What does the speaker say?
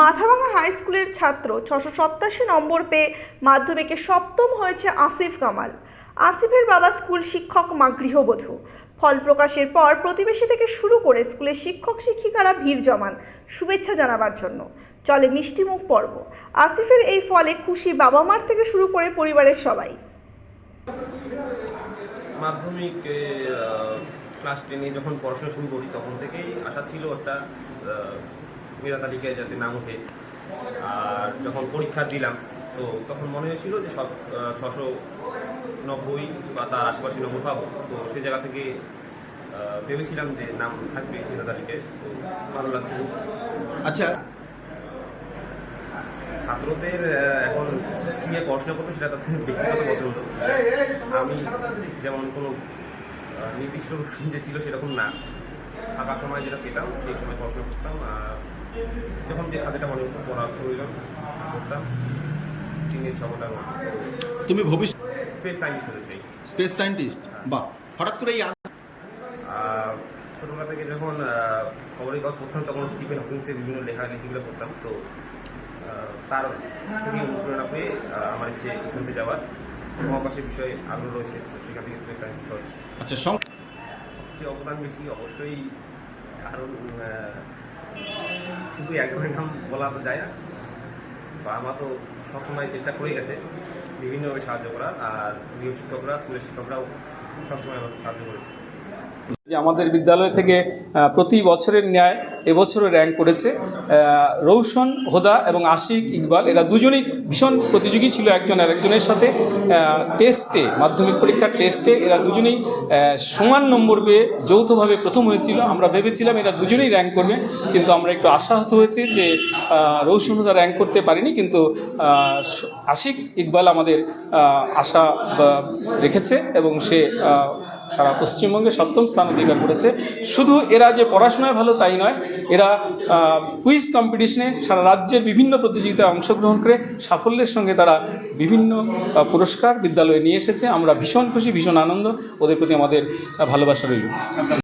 Mathabhanga high স্কুলের ছাত্র ছশো সপ্তাশি নম্বর পেয়ে মাধ্যমিকে সপ্তম হয়েছে আসিফ কামাল। আসিফের বাবা স্কুল শিক্ষক মা গৃহবধূ। ফল প্রকাশের পর প্রতিবেশী থেকে শুরু করে স্কুলের শিক্ষক শিক্ষিকারা ভিড় জমান, শুভেচ্ছা জানাবার জন্য। চলে মিষ্টিমুখ পর্ব। আসিফের এই ফলে খুশি বাবা মার থেকে শুরু করে পরিবারের সবাই। মাধ্যমিক ক্লাস টেনে যখন পড়াশোনা শুরু করি, তখন থেকেই আশা ছিল একটা মেধা তালিকায় যাতে নাম ওঠে। আর যখন পরীক্ষা দিলাম তো তখন মনে হয়েছিল যে সব ছশো নব্বই বা তার আশেপাশে নম্বর পাবো। তো সেই জায়গা থেকে ভেবেছিলাম যে নাম থাকবে মেধা তালিকায়। তো ভালো লাগছে আচ্ছা। ছাত্রদের এখন কী নিয়ে পড়াশোনা করবে সেটা তাদের ব্যক্তিগত পছন্দ। আমি যেমন কোনো নির্দিষ্ট যে ছিল সেরকম না। থাকার সময় যেটা পেতাম সেই সময় পড়াশোনা করতাম। আর যখন যে সাবজেক্টটা মনে হতো পড়ার প্রয়োজন করতাম তিনের ছটার তুমি ভবিষ্যৎ স্পেস সায়েন্স হতে চাই। স্পেস সায়েন্টিস্ট বাহ হঠাৎ করে এই ছোটোবেলা থেকে যখন খবরের কাগজ পড়তাম তখন স্টিফেন হকিংসের বিভিন্ন লেখালেখিগুলো পড়তাম। তো তার থেকে অনুপ্রেরণা পেয়ে আমার ইচ্ছে ইসন্তে যাওয়ার মহাকাশের বিষয়ে আগ্রহ রয়েছে। তো সেখান থেকে স্পেস সায়েন্স হচ্ছে আচ্ছা সবচেয়ে অবদান বেশি অবশ্যই কারণ শুধু একজনের নাম বলা তো যায় না। বা মা তো সবসময় চেষ্টা করে গেছে বিভিন্নভাবে সাহায্য করার। আর গৃহ শিক্ষকরা, স্কুলের শিক্ষকরাও সবসময় আমাকে সাহায্য করেছে। যে আমাদের বিদ্যালয় থেকে প্রতি বছরের ন্যায় এবছরও র্যাঙ্ক করেছে। রৌশন হোদা এবং আশিক ইকবাল, এরা দুজনেই ভীষণ প্রতিযোগী ছিল একজন আর একজনের সাথে টেস্টে মাধ্যমিক পরীক্ষার টেস্টে এরা দুজনেই সমান নম্বর পেয়ে যৌথভাবে প্রথম হয়েছিল। আমরা ভেবেছিলাম এরা দুজনেই র্যাঙ্ক করবে, কিন্তু আমরা একটু আশাহত হয়েছি যে রৌশন হোদা র্যাঙ্ক করতে পারেনি, কিন্তু আশিক ইকবাল আমাদের আশা রেখেছে এবং সে সারা পশ্চিমবঙ্গে সপ্তম স্থান অধিকার করেছে। শুধু এরা যে পড়াশোনায় ভালো তাই নয়, এরা কুইজ কম্পিটিশনে সারা রাজ্যের বিভিন্ন প্রতিযোগিতায় অংশগ্রহণ করে সাফল্যের সঙ্গে তারা বিভিন্ন পুরস্কার বিদ্যালয়ে নিয়ে এসেছে। আমরা ভীষণ খুশি, ভীষণ আনন্দ। ওদের প্রতি আমাদের ভালোবাসা রইল।